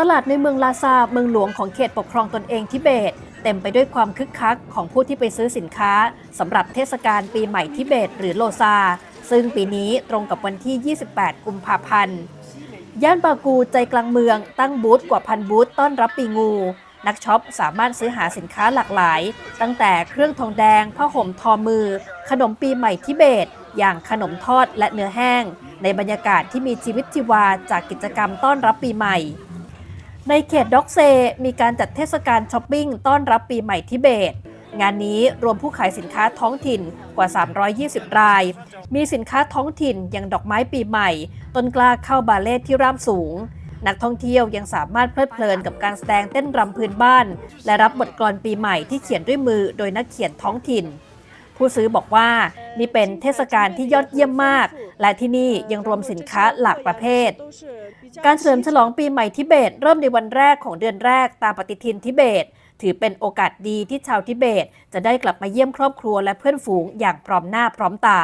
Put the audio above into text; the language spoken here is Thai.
ตลาดในเมืองลาซาเมืองหลวงของเขตปกครองตนเองทิเบต เต็มไปด้วยความคึกคักของผู้ที่ไปซื้อสินค้าสำหรับเทศกาลปีใหม่ทิเบต หรือโลซา ซึ่งปีนี้ตรงกับวันที่ 28 กุมภาพันธ์ย่านบากูใจกลางเมืองตั้งบูธกว่าพันบูธต้อนรับปีงู นักช็อปสามารถซื้อหาสินค้าหลากหลาย ตั้งแต่เครื่องทองแดงผ้าห่มทอมือ ขนมปีใหม่ทิเบต อย่างขนมทอดและเนื้อแห้ง ในบรรยากาศที่มีชีวิตชีวาจากกิจกรรมต้อนรับปีใหม่ ในเขตด็อกเซ มีการจัดเทศกาลช้อปปิ้งต้อนรับปีใหม่ทิเบต งานนี้รวมผู้ขายสินค้าท้องถิ่นกว่า 320 ราย มีสินค้าท้องถิ่นอย่างดอกไม้ปีใหม่ ต้นกล้าเข้าบาเล่ที่ร่ามสูง นักท่องเที่ยวยังสามารถเพลิดเพลินกับการแสดงเต้นรำพื้นบ้าน และรับบทกลอนปีใหม่ที่เขียนด้วยมือโดยนักเขียนท้องถิ่น ผู้ซื้อบอกว่านี่เป็นเทศกาลที่ยอดเยี่ยมมาก และที่นี่ยังรวมสินค้าหลากประเภท การเฉลิมฉลองปีใหม่ทิเบต เริ่มในวันแรกของเดือนแรกตามปฏิทินทิเบต ถือเป็นโอกาสดีที่ชาวทิเบต จะได้กลับมาเยี่ยมครอบครัวและเพื่อนฝูงอย่างพร้อมหน้าพร้อมตา